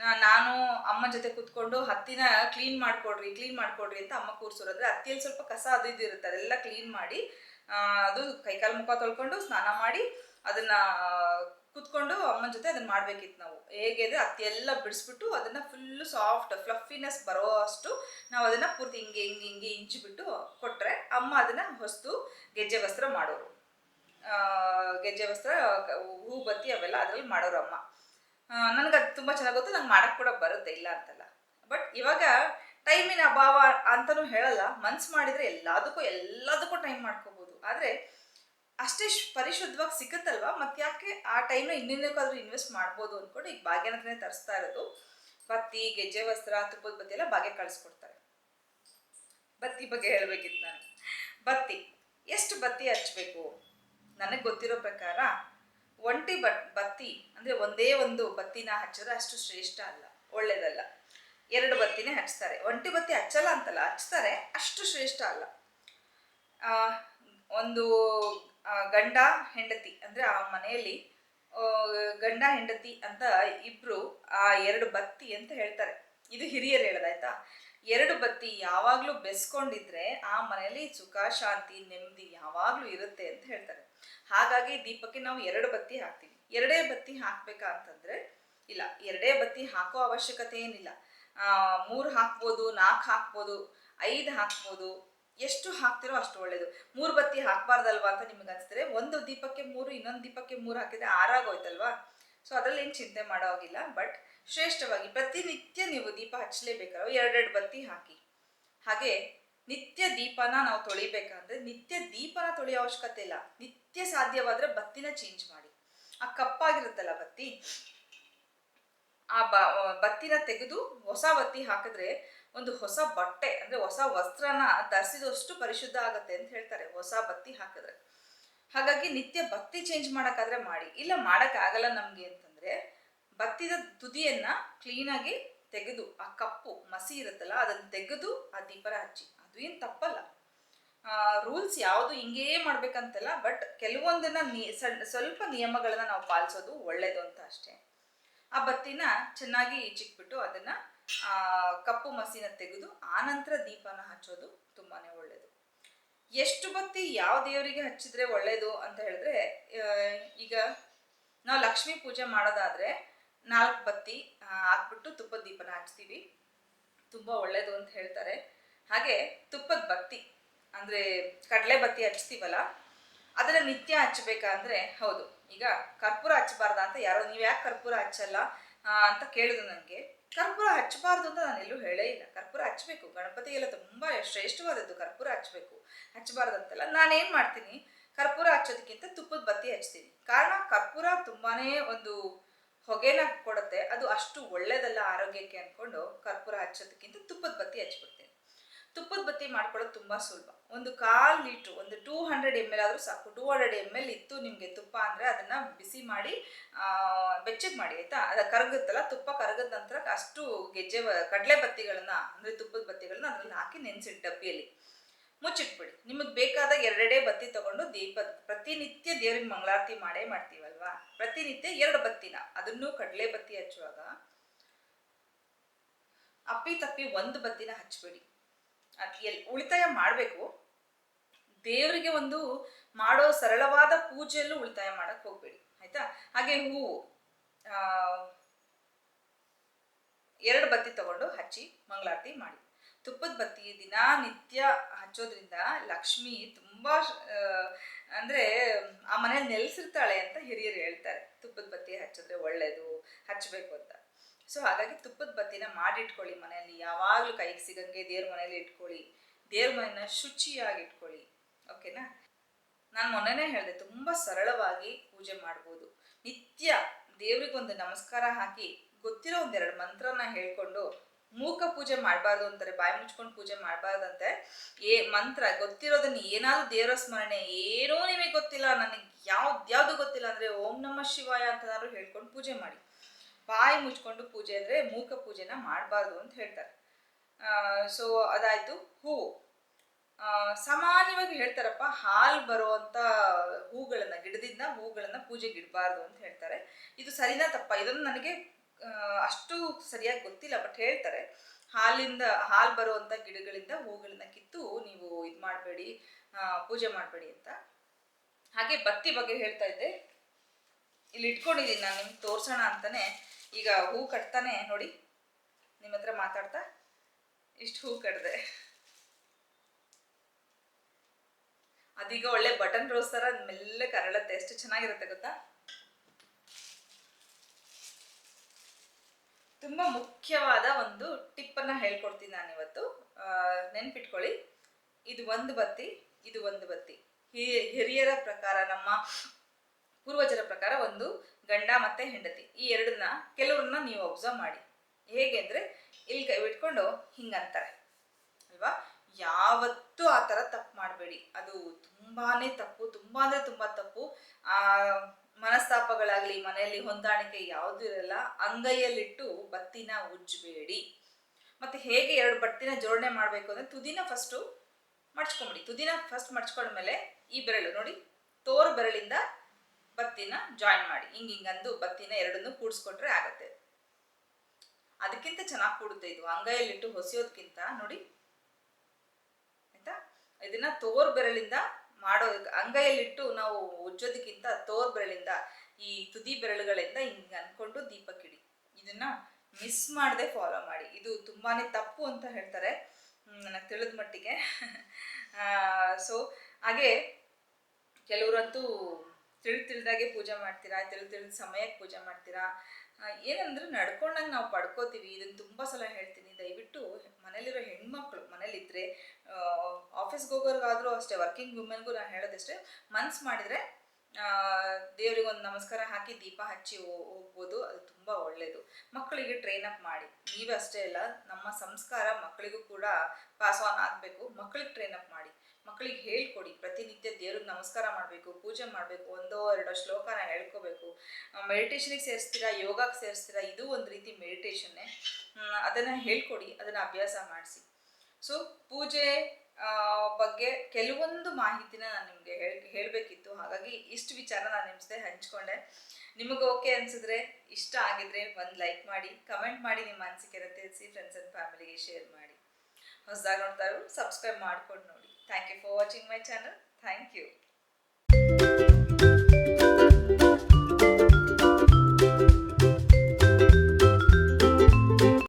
ನಾನು ಅಮ್ಮ ಜೊತೆ ಕುತ್ಕೊಂಡು ಹತ್ತಿನ ಕ್ಲೀನ್ ಮಾಡ್ಕೊಡ್ರಿ ಕ್ಲೀನ್ ಮಾಡ್ಕೊಡ್ರಿ ಅಂತ ಅಮ್ಮ ಕೂರಿಸೋರಾದ್ರೆ ಹತ್ತಿಯಲ್ಲಿ ಸ್ವಲ್ಪ ಕಸ ಅದು ಇದು ಅದೆಲ್ಲ ಕ್ಲೀನ್ ಮಾಡಿ ಅದು ಕೈಕಾಲು ಮುಖ ತೊಳ್ಕೊಂಡು ಸ್ನಾನ ಮಾಡಿ ಅದನ್ನ ಕುತ್ಕೊಂಡು ಅಮ್ಮನ ಜೊತೆ ಅದನ್ನ ಮಾಡ್ಬೇಕಿತ್ತು ನಾವು. ಹೇಗೆ ಅಂದ್ರೆ ಎಲ್ಲ ಬಿಡಿಸ್ಬಿಟ್ಟು ಅದನ್ನ ಫುಲ್ಲು ಸಾಫ್ಟ್ ಫ್ಲಫಿನೆಸ್ ಬರೋ ಅಷ್ಟು ನಾವು ಅದನ್ನ ಪೂರ್ತಿ ಹಿಂಗೆ ಹಿಂಗೆ ಹಿಂಗೆ ಇಂಚಿಬಿಟ್ಟು ಕೊಟ್ರೆ ಅಮ್ಮ ಅದನ್ನ ಹೊಸ್ತು ಗೆಜ್ಜೆ ವಸ್ತ್ರ ಮಾಡೋರು. ಗೆಜ್ಜೆ ವಸ್ತ್ರ ಹೂ ಬತ್ತಿ ಅವೆಲ್ಲ ಅದರಲ್ಲಿ ಮಾಡೋರು ಅಮ್ಮ. ನನಗೆ ಅದು ತುಂಬ ಚೆನ್ನಾಗಿ ಗೊತ್ತು, ನಂಗೆ ಮಾಡಕ್ಕೆ ಕೂಡ ಬರುತ್ತೆ, ಇಲ್ಲ ಅಂತಲ್ಲ. ಬಟ್ ಇವಾಗ ಟೈಮಿನ ಅಭಾವ ಅಂತಲೂ ಹೇಳಲ್ಲ, ಮನ್ಸು ಮಾಡಿದರೆ ಎಲ್ಲದಕ್ಕೂ ಎಲ್ಲದಕ್ಕೂ ಟೈಮ್ ಮಾಡ್ಕೋಬೋದು. ಆದರೆ ಅಷ್ಟೇ ಪರಿಶುದ್ಧವಾಗಿ ಸಿಗುತ್ತಲ್ವಾ? ಮತ್ತೆ ಯಾಕೆ ಆ ಟೈಮ್ನ ಇನ್ನೇನಕ್ಕಾದ್ರೂ ಇನ್ವೆಸ್ಟ್ ಮಾಡ್ಬೋದು ಅಂದ್ಕೊಂಡು ಈಗ ಭಾಗ್ಯನ ಹತ್ರನೇ ತರಿಸ್ತಾ ಇರೋದು. ಬತ್ತಿ, ಗೆಜ್ಜೆ, ವಸ್ತ್ರ, ತುಪ್ಪದ ಬತ್ತಿ ಎಲ್ಲ ಭಾಗ್ಯ ಕಳಿಸ್ಕೊಡ್ತಾರೆ. ಬತ್ತಿ ಬಗ್ಗೆ ಹೇಳಬೇಕಿತ್ತು ನಾನು. ಬತ್ತಿ, ಎಷ್ಟು ಬತ್ತಿ ಹಚ್ಬೇಕು? ನನಗೆ ಗೊತ್ತಿರೋ ಪ್ರಕಾರ ಒಂಟಿ ಬಟ್, ಬತ್ತಿ, ಅಂದರೆ ಒಂದೇ ಒಂದು ಬತ್ತಿನ ಹಚ್ಚಿದ್ರೆ ಅಷ್ಟು ಶ್ರೇಷ್ಠ ಅಲ್ಲ, ಒಳ್ಳೇದಲ್ಲ. ಎರಡು ಬತ್ತಿನೇ ಹಚ್ತಾರೆ. ಒಂಟಿ ಬತ್ತಿ ಹಚ್ಚಲ್ಲ ಅಂತಲ್ಲ, ಹಚ್ತಾರೆ, ಅಷ್ಟು ಶ್ರೇಷ್ಠ ಅಲ್ಲ. ಒಂದು ಗಂಡ, ಹೆಂಡತಿ, ಅಂದರೆ ಆ ಮನೆಯಲ್ಲಿ ಗಂಡ, ಹೆಂಡತಿ ಅಂತ ಇಬ್ರು ಆ ಎರಡು ಬತ್ತಿ ಅಂತ ಹೇಳ್ತಾರೆ. ಇದು ಹಿರಿಯರು ಹೇಳೋದಾಯ್ತಾ? ಎರಡು ಬತ್ತಿ ಯಾವಾಗಲೂ ಬೆಸ್ಕೊಂಡಿದ್ರೆ ಆ ಮನೆಯಲ್ಲಿ ಸುಖ, ಶಾಂತಿ, ನೆಮ್ಮದಿ ಯಾವಾಗಲೂ ಇರುತ್ತೆ ಅಂತ ಹೇಳ್ತಾರೆ. ಹಾಗಾಗಿ ದೀಪಕ್ಕೆ ನಾವು ಎರಡು ಬತ್ತಿ ಹಾಕ್ತೀವಿ. ಎರಡೇ ಬತ್ತಿ ಹಾಕ್ಬೇಕಾ ಅಂತಂದ್ರೆ, ಇಲ್ಲ, ಎರಡೇ ಬತ್ತಿ ಹಾಕೋ ಅವಶ್ಯಕತೆ ಏನಿಲ್ಲ. ಮೂರು ಹಾಕ್ಬೋದು, ನಾಲ್ಕು ಹಾಕ್ಬೋದು, ಐದು ಹಾಕ್ಬೋದು, ಎಷ್ಟು ಹಾಕ್ತಿರೋ ಅಷ್ಟು ಒಳ್ಳೇದು. ಮೂರು ಬತ್ತಿ ಹಾಕ್ಬಾರ್ದಲ್ವಾ ಅಂತ ನಿಮ್ಗೆ ಅನ್ಸಿದ್ರೆ, ಒಂದು ದೀಪಕ್ಕೆ ಮೂರು, ಇನ್ನೊಂದು ದೀಪಕ್ಕೆ ಮೂರು ಹಾಕಿದ್ರೆ ಆರಾಗೋಯ್ತಲ್ವಾ? ಸೊ ಅದ್ರಲ್ಲಿ ಏನು ಚಿಂತೆ ಮಾಡೋ ಹಾಗಿಲ್ಲ. ಬಟ್ ಶ್ರೇಷ್ಠವಾಗಿ ಪ್ರತಿನಿತ್ಯ ನೀವು ದೀಪ ಹಚ್ಚಲೇಬೇಕಾದ್ರೆ ಎರಡೆರಡು ಬತ್ತಿ ಹಾಕಿ. ಹಾಗೆ ನಿತ್ಯ ದೀಪನ ನಾವು ತೊಳಿಬೇಕಂದ್ರೆ ನಿತ್ಯ ದೀಪನ ತೊಳೆಯೋ ಅವಶ್ಯಕತೆ ಇಲ್ಲ. ಸಾಧ್ಯವಾದ್ರೆ ಬತ್ತಿನ ಚೇಂಜ್ ಮಾಡಿ. ಆ ಕಪ್ಪಾಗಿರುತ್ತಲ್ಲ ಬತ್ತಿ, ಆ ಬ ಬತ್ತಿನ ತೆಗೆದು ಹೊಸ ಬತ್ತಿ ಹಾಕಿದ್ರೆ ಒಂದು ಹೊಸ ಬಟ್ಟೆ, ಅಂದ್ರೆ ಹೊಸ ವಸ್ತ್ರನ ಧರಿಸಿದಷ್ಟು ಪರಿಶುದ್ಧ ಆಗತ್ತೆ ಅಂತ ಹೇಳ್ತಾರೆ ಹೊಸ ಬತ್ತಿ ಹಾಕಿದ್ರೆ. ಹಾಗಾಗಿ ನಿತ್ಯ ಬತ್ತಿ ಚೇಂಜ್ ಮಾಡೋಕ್ಕಾದ್ರೆ ಮಾಡಿ. ಇಲ್ಲ ಮಾಡೋಕ್ಕಾಗಲ್ಲ ನಮಗೆ ಅಂತಂದ್ರೆ ಬತ್ತಿದ ತುದಿಯನ್ನ ಕ್ಲೀನಾಗಿ ತೆಗೆದು, ಆ ಕಪ್ಪು ಮಸಿ ಇರುತ್ತಲ್ಲ ಅದನ್ನು ತೆಗೆದು ಆ ದೀಪರ ಹಚ್ಚಿ. ಅದು ಏನು ತಪ್ಪಲ್ಲ. ರೂಲ್ಸ್ ಯಾವುದು ಹಿಂಗೇ ಮಾಡ್ಬೇಕಂತಲ್ಲ ಬಟ್ ಕೆಲವೊಂದನ್ನ ನೀ ಸ್ವಲ್ಪ ನಿಯಮಗಳನ್ನ ನಾವು ಪಾಲಿಸೋದು ಒಳ್ಳೇದು ಅಂತ ಅಷ್ಟೇ. ಆ ಬತ್ತಿನ ಚೆನ್ನಾಗಿ ಚಿಕ್ಬಿಟ್ಟು ಅದನ್ನ ಕಪ್ಪು ಮಸಿನ ತೆಗೆದು ಆನಂತರ ದೀಪನ ಹಚ್ಚೋದು ತುಂಬಾನೇ ಒಳ್ಳೇದು. ಎಷ್ಟು ಬತ್ತಿ ಯಾವ ದೇವರಿಗೆ ಹಚ್ಚಿದ್ರೆ ಒಳ್ಳೇದು ಅಂತ ಹೇಳಿದ್ರೆ ಈಗ ನಾವು ಲಕ್ಷ್ಮೀ ಪೂಜೆ ಮಾಡೋದಾದ್ರೆ ನಾಲ್ಕು ಬತ್ತಿ ಹಾಕ್ಬಿಟ್ಟು ತುಪ್ಪದ ದೀಪನ ಹಚ್ತೀವಿ. ತುಂಬ ಒಳ್ಳೇದು ಅಂತ ಹೇಳ್ತಾರೆ. ಹಾಗೆ ತುಪ್ಪದ ಬತ್ತಿ ಅಂದರೆ ಕಡಲೆ ಬತ್ತಿ ಹಚ್ತೀವಲ್ಲ, ಅದನ್ನ ನಿತ್ಯ ಹಚ್ಚಬೇಕಂದ್ರೆ ಹೌದು. ಈಗ ಕರ್ಪೂರ ಹಚ್ಚಬಾರ್ದ ಅಂತ ಯಾರೋ, ನೀವು ಯಾಕೆ ಕರ್ಪೂರ ಹಚ್ಚಲ್ಲ ಅಂತ ಕೇಳಿದ್ರು ನನಗೆ ಕರ್ಪೂರ ಹಚ್ಚಬಾರ್ದು ಅಂತ ನಾನು ಎಲ್ಲೂ ಹೇಳೇ ಇಲ್ಲ. ಕರ್ಪೂರ ಹಚ್ಚಬೇಕು ಗಣಪತಿಗೆಲ್ಲ ತುಂಬ ಶ್ರೇಷ್ಠವಾದದ್ದು ಕರ್ಪೂರ ಹಚ್ಚಬೇಕು. ಹಚ್ಚಬಾರ್ದು ಅಂತಲ್ಲ. ನಾನೇನು ಮಾಡ್ತೀನಿ? ಕರ್ಪೂರ ಹಚ್ಚೋದಕ್ಕಿಂತ ತುಪ್ಪದ ಬತ್ತಿ ಹಚ್ತೀನಿ. ಕಾರಣ ಕರ್ಪೂರ ತುಂಬಾನೇ ಒಂದು ಹೊಗೆನ ಕೊಡುತ್ತೆ. ಅದು ಅಷ್ಟು ಒಳ್ಳೇದಲ್ಲ ಆರೋಗ್ಯಕ್ಕೆ ಅಂದ್ಕೊಂಡು ಕರ್ಪೂರ ಹಚ್ಚೋದಕ್ಕಿಂತ ತುಪ್ಪದ ಬತ್ತಿ ಹಚ್ಬಿಡ್ತೀನಿ. ತುಪ್ಪದ ಬತ್ತಿ ಮಾಡ್ಕೊಳ್ಳೋದು ತುಂಬ ಸುಲಭ. ಒಂದು ಕಾಲು ಲೀಟ್ರು, ಒಂದು ಟೂ ಹಂಡ್ರೆಡ್ ಎಂ ಎಲ್ ಆದರೂ ಸಾಕು. ಟೂ ಹಂಡ್ರೆಡ್ ಎಂ ಎಲ್ ಇತ್ತು ನಿಮಗೆ ತುಪ್ಪ ಅಂದರೆ ಅದನ್ನು ಬಿಸಿ ಮಾಡಿ ಬೆಚ್ಚಗೆ ಮಾಡಿ, ಆಯಿತಾ? ಅದು ಕರಗುತ್ತಲ್ಲ, ತುಪ್ಪ ಕರಗದ ನಂತರ ಅಷ್ಟು ಗೆಜ್ಜೆ ಕಡಲೆ ಬತ್ತಿಗಳನ್ನ, ಅಂದರೆ ತುಪ್ಪದ ಬತ್ತಿಗಳನ್ನ ಅದರಲ್ಲಿ ಹಾಕಿ ನೆನೆಸಿಟ್ಟು ಡಬ್ಬಿಯಲ್ಲಿ. ಮುಚ್ಚಿಟ್ಬಿಡಿ. ನಿಮಗೆ ಬೇಕಾದಾಗ ಎರಡೆರಡೇ ಬತ್ತಿ ತಗೊಂಡು ದೀಪ, ಪ್ರತಿನಿತ್ಯ ದೇವ್ರಿಗೆ ಮಂಗಳಾರತಿ ಮಾಡೇ ಮಾಡ್ತೀವಲ್ವಾ? ಪ್ರತಿನಿತ್ಯ ಎರಡು ಬತ್ತಿನ. ಅದನ್ನು ಕಡಲೆ ಬತ್ತಿ ಹಚ್ಚುವಾಗ ಅಪ್ಪಿ ತಪ್ಪಿ ಒಂದು ಬತ್ತಿನ ಹಚ್ಚಬೇಡಿ ಅದು ಎಲ್ಲಿ ಉಳಿತಾಯ ಮಾಡಬೇಕು. ದೇವರಿಗೆ ಒಂದು ಮಾಡೋ ಸರಳವಾದ ಪೂಜೆಯಲ್ಲೂ ಉಳಿತಾಯ ಮಾಡಕ್ ಹೋಗ್ಬೇಡಿ, ಆಯ್ತಾ? ಹಾಗೆ ಹೂವು ಎರಡು ಬತ್ತಿ ತಗೊಂಡು ಹಚ್ಚಿ ಮಂಗಳಾರತಿ ಮಾಡಿ. ತುಪ್ಪದ ಬತ್ತಿ ದಿನ ನಿತ್ಯ ಹಚ್ಚೋದ್ರಿಂದ ಲಕ್ಷ್ಮಿ ತುಂಬಾ ಅಂದ್ರೆ ಆ ಮನೇಲಿ ನೆಲೆಸಿರ್ತಾಳೆ ಅಂತ ಹಿರಿಯರು ಹೇಳ್ತಾರೆ. ತುಪ್ಪದ ಬತ್ತಿ ಹಚ್ಚಿದ್ರೆ ಒಳ್ಳೇದು, ಹಚ್ಚಬೇಕು ಅಂತ. ಸೊ ಹಾಗಾಗಿ ತುಪ್ಪದ ಬತ್ತಿನ ಮಾಡಿಟ್ಕೊಳ್ಳಿ ಮನೆಯಲ್ಲಿ. ಯಾವಾಗಲೂ ಕೈಗೆ ಸಿಗಂಗೆ ದೇವ್ರ ಮನೇಲಿ ಇಟ್ಕೊಳ್ಳಿ. ದೇವ್ರ ಮನೆಯನ್ನ ಶುಚಿಯಾಗಿ ಇಟ್ಕೊಳ್ಳಿ. ಓಕೆನಾ ನಾನು ಮೊನ್ನೆನೇ ಹೇಳಿದೆ, ತುಂಬ ಸರಳವಾಗಿ ಪೂಜೆ ಮಾಡ್ಬೋದು. ನಿತ್ಯ ದೇವ್ರಿಗೊಂದು ನಮಸ್ಕಾರ ಹಾಕಿ ಗೊತ್ತಿರೋ ಒಂದೆರಡು ಮಂತ್ರನ ಹೇಳ್ಕೊಂಡು ಮೂಕ ಪೂಜೆ ಮಾಡಬಾರ್ದು ಅಂತಾರೆ, ಬಾಯಿ ಮುಚ್ಕೊಂಡು ಪೂಜೆ ಮಾಡಬಾರ್ದಂತೆ ಏ ಮಂತ್ರ ಗೊತ್ತಿರೋದನ್ನ ಏನಾದ್ರು ದೇವರ ಸ್ಮರಣೆ, ಏನೋ ನಿಮಗೆ ಗೊತ್ತಿಲ್ಲ, ನನಗೆ ಯಾವ್ದು ಯಾವುದು ಗೊತ್ತಿಲ್ಲ ಅಂದರೆ ಓಂ ನಮ ಶಿವಾಯ ಅಂತನಾದ್ರು ಹೇಳ್ಕೊಂಡು ಪೂಜೆ ಮಾಡಿ. ಬಾಯಿ ಮುಚ್ಕೊಂಡು ಪೂಜೆ ಅಂದರೆ ಮೂಕ ಪೂಜೆನ ಮಾಡಬಾರ್ದು ಅಂತ ಹೇಳ್ತಾರೆ. ಸೊ ಅದಾಯಿತು. ಹೂವು. ಸಾಮಾನ್ಯವಾಗಿ ಹೇಳ್ತಾರಪ್ಪ, ಹಾಲು ಬರುವಂತ ಹೂಗಳನ್ನ, ಗಿಡದಿಂದ ಹೂಗಳನ್ನ ಪೂಜೆಗೆ ಇಡಬಾರ್ದು ಅಂತ ಹೇಳ್ತಾರೆ. ಇದು ಸರಿನಾ ತಪ್ಪ? ಇದನ್ನು ನನಗೆ ಅಷ್ಟು ಸರಿಯಾಗಿ ಗೊತ್ತಿಲ್ಲ ಬಟ್ ಹೇಳ್ತಾರೆ. ಹಾಲಿಂದ, ಹಾಲು ಬರುವಂತ ಗಿಡಗಳಿಂದ ಹೂಗಳನ್ನ ಕಿತ್ತು ನೀವು ಇದು ಮಾಡಬೇಡಿ ಪೂಜೆ ಮಾಡಬೇಡಿ ಅಂತ. ಹಾಗೆ ಬತ್ತಿ ಬಗ್ಗೆ ಹೇಳ್ತಾ ಇದ್ದೆ. ಇಲ್ಲಿ ಇಟ್ಕೊಂಡಿದ್ದೀನಿ ನಾನು, ನಿಮ್ಗೆ ತೋರ್ಸೋಣ ಅಂತಾನೆ. ಈಗ ಹೂ ಕಟ್ತಾನೆ, ನೋಡಿ ನಿಮ್ಮ ಹತ್ರ ಮಾತಾಡ್ತಾ, ಇಷ್ಟು ಹೂ ಕಟ್ಟಿದೆ ಅದೀಗ ಒಳ್ಳೆ ಬಟನ್ ರೋಸ್ ತರ ಮೆಲ್ಲ ಕರಳತ್ತೆ ಎಷ್ಟು ಚೆನ್ನಾಗಿರುತ್ತೆ ಗೊತ್ತಾ? ತುಂಬಾ ಮುಖ್ಯವಾದ ಒಂದು ಟಿಪ್ ಅನ್ನ ಹೇಳ್ಕೊಡ್ತೀನಿ ನಾನು ಇವತ್ತು. ನೆನ್ಪಿಟ್ಕೊಳ್ಳಿ. ಇದು ಒಂದು ಬತ್ತಿ, ಇದು ಒಂದು ಬತ್ತಿ. ಹಿರಿಯರ ಪ್ರಕಾರ, ನಮ್ಮ ಪೂರ್ವಜರ ಪ್ರಕಾರ ಒಂದು ಗಂಡ ಮತ್ತೆ ಹೆಂಡತಿ. ಈ ಎರಡನ್ನ ಕೆಲವ್ರನ್ನ ನೀವು ಅಬ್ಸರ್ವ್ ಮಾಡಿ. ಹೇಗೆ ಅಂದ್ರೆ, ಇಲ್ಲಿ ಕೈ ಬಿಟ್ಕೊಂಡು ಹಿಂಗಂತಾರೆ. ಅಲ್ವಾ? ಯಾವತ್ತೂ ಆ ಥರ ತಪ್ಪು ಮಾಡಬೇಡಿ. ಅದು ತುಂಬಾನೇ ತಪ್ಪು, ತುಂಬಾ ಅಂದರೆ ತುಂಬ ತಪ್ಪು. ಆ ಮನಸ್ತಾಪಗಳಾಗಲಿ, ಮನೆಯಲ್ಲಿ ಹೊಂದಾಣಿಕೆ ಯಾವುದೂ ಇರಲ್ಲ. ಅಂಗೈಯಲ್ಲಿಟ್ಟು ಬತ್ತಿನ ಉಜ್ಜಬೇಡಿ. ಮತ್ತೆ ಹೇಗೆ ಎರಡು ಬಟ್ಟಿನ ಜೋಡಣೆ ಮಾಡಬೇಕು ಅಂದರೆ ತುದಿನ ಫಸ್ಟು ಮಡ್ಚ್ಕೊಂಬಿಡಿ. ತುದಿನ ಫಸ್ಟ್ ಮಡ್ಚ್ಕೊಂಡ್ಮೇಲೆ ಈ ಬೆರಳು ನೋಡಿ, ತೋರು ಬೆರಳಿಂದ ಬತ್ತಿನ ಜಾಯಿನ್ ಮಾಡಿ. ಹಿಂಗೆ ಹಿಂಗಂದು ಬತ್ತಿನ ಎರಡನ್ನು ಕೂಡಿಸ್ಕೊಟ್ರೆ ಆಗತ್ತೆ. ಅದಕ್ಕಿಂತ ಚೆನ್ನಾಗಿ ಕೂಡುತ್ತೆ ಇದು. ಅಂಗೈಯಲ್ಲಿಟ್ಟು ಹೊಸೆಯೋದಕ್ಕಿಂತ ನೋಡಿ ಇದನ್ನ ತೋರ್ ಬೆರಳಿಂದ ಮಾಡೋ ಅಂಗೈಯಲ್ಲಿಟ್ಟು ನಾವು ಉಜ್ಜೋದಕ್ಕಿಂತ ತೋರ್ ಬೆರಳಿಂದ ಈ ತುದಿ ಬೆರಳುಗಳಿಂದ ಹಿಂಗೆ ಅನ್ಕೊಂಡು ದೀಪಕ್ಕಿಡಿ. ಇದನ್ನ ಮಿಸ್ ಮಾಡದೆ ಫಾಲೋ ಮಾಡಿ. ಇದು ತುಂಬಾನೇ ತಪ್ಪು ಅಂತ ಹೇಳ್ತಾರೆ. ನನಗೆ ತಿಳಿದ ಮಟ್ಟಿಗೆ. ಸೊ ಹಾಗೆ ಕೆಲವರಂತೂ ತಿಳಿದು ತಿಳಿದಾಗೆ ಪೂಜೆ ಮಾಡ್ತೀರಾ ತಿಳಿದು ತಿಳಿದ ಸಮಯಕ್ಕೆ ಪೂಜೆ ಮಾಡ್ತೀರಾ ಏನಂದ್ರೆ ನಡ್ಕೊಂಡಂಗೆ ನಾವು ಪಡ್ಕೋತೀವಿ. ಇದನ್ನು ತುಂಬ ಸಲ ಹೇಳ್ತೀನಿ. ದಯವಿಟ್ಟು ಮನೇಲಿರೋ ಹೆಣ್ಮಕ್ಳು ಮನೇಲಿದ್ದರೆ ಆಫೀಸ್ಗೆ ಹೋಗೋರ್ಗಾದರೂ ಅಷ್ಟೇ ವರ್ಕಿಂಗ್ ವುಮೆನ್ಗೂ ನಾನು ಹೇಳೋದಷ್ಟೇ, ಮನ್ಸು ಮಾಡಿದರೆ ದೇವ್ರಿಗೆ ಒಂದು ನಮಸ್ಕಾರ ಹಾಕಿ ದೀಪ ಹಚ್ಚಿ ಹೋಗ್ಬೋದು. ಅದು ತುಂಬ ಒಳ್ಳೆಯದು ಮಕ್ಕಳಿಗೆ ಟ್ರೈನ್ ಅಪ್ ಮಾಡಿ. ನೀವೇ ಅಷ್ಟೇ ಅಲ್ಲ, ನಮ್ಮ ಸಂಸ್ಕಾರ ಮಕ್ಕಳಿಗೂ ಕೂಡ ಪಾಸ್ ಆನ್ ಆಗಬೇಕು. ಮಕ್ಕಳಿಗೆ ಟ್ರೈನ್ ಅಪ್ ಮಾಡಿ. ಮಕ್ಕಳಿಗೆ ಹೇಳ್ಕೊಡಿ. ಪ್ರತಿನಿತ್ಯ ದೇವ್ರಿಗೆ ನಮಸ್ಕಾರ ಮಾಡಬೇಕು, ಪೂಜೆ ಮಾಡಬೇಕು, ಒಂದೋ ಎರಡೋ ಶ್ಲೋಕನ ಹೇಳ್ಕೋಬೇಕು. ಮೆಡಿಟೇಷನಿಗೆ ಸೇರಿಸ್ತೀರಾ, ಯೋಗಕ್ಕೆ ಸೇರಿಸ್ತೀರಾ, ಇದು ಒಂದು ರೀತಿ ಮೆಡಿಟೇಷನ್ನೇ ಅದನ್ನು ಹೇಳ್ಕೊಡಿ, ಅದನ್ನು ಅಭ್ಯಾಸ ಮಾಡಿಸಿ. ಸೊ ಪೂಜೆ ಬಗ್ಗೆ ಕೆಲವೊಂದು ಮಾಹಿತಿನ ನಾನು ನಿಮಗೆ ಹೇಳ್, ಹೇಳಬೇಕಿತ್ತು. ಹಾಗಾಗಿ ಇಷ್ಟು ವಿಚಾರ ನಾನು ನಿಮ್ಮ ಜೊತೆ ಹಂಚ್ಕೊಂಡೆ. ನಿಮಗೆ ಓಕೆ ಅನಿಸಿದ್ರೆ, ಇಷ್ಟ ಆಗಿದ್ರೆ ಒಂದು ಲೈಕ್ ಮಾಡಿ, ಕಮೆಂಟ್ ಮಾಡಿ ನಿಮ್ಮ ಅನಿಸಿಕೆ ತಿಳಿಸಿ ಫ್ರೆಂಡ್ಸ್ ಆ್ಯಂಡ್ ಫ್ಯಾಮಿಲಿಗೆ ಶೇರ್ ಮಾಡಿ. ಹೊಸದಾಗಿ ನೋಡ್ತಾ ಸಬ್ಸ್ಕ್ರೈಬ್ ಮಾಡ್ಕೊಂಡು ನೋಡಿ. Thank you for watching my channel. Thank you.